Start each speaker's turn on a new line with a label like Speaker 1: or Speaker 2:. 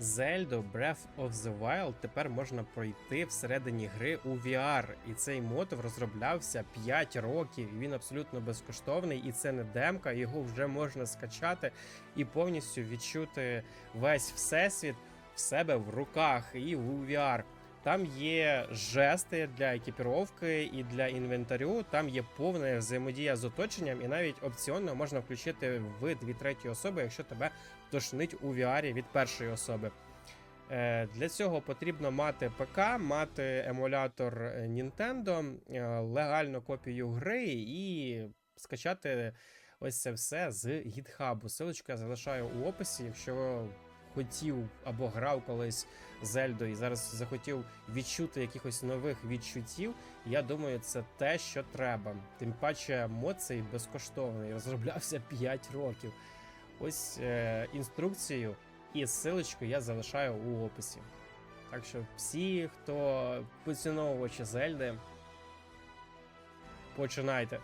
Speaker 1: Zelda Breath of the Wild тепер можна пройти всередині гри у VR. І цей мод розроблявся 5 років. Він абсолютно безкоштовний. І це не демка, його вже можна скачати і повністю відчути весь всесвіт в себе в руках і у VR. Там є жести для екіпіровки і для інвентарю. Там є повна взаємодія з оточенням, і навіть опціонно можна включити в дві треті особи, якщо тебе тошнить у VR від першої особи. Е, Для цього потрібно мати ПК, мати емулятор Nintendo, е, легальну копію гри і скачати ось це все з. Силочку я залишаю у описі, якщо хотів або грав колись Зельдо і зараз захотів відчути якихось нових відчуттів. Я думаю, це те, що треба. Тим паче, мод цей безкоштовний, розроблявся 5 років. Ось е, інструкцію і ссылочку я залишаю у описі. Так що всі, хто поціновувачі Зельди, починайте.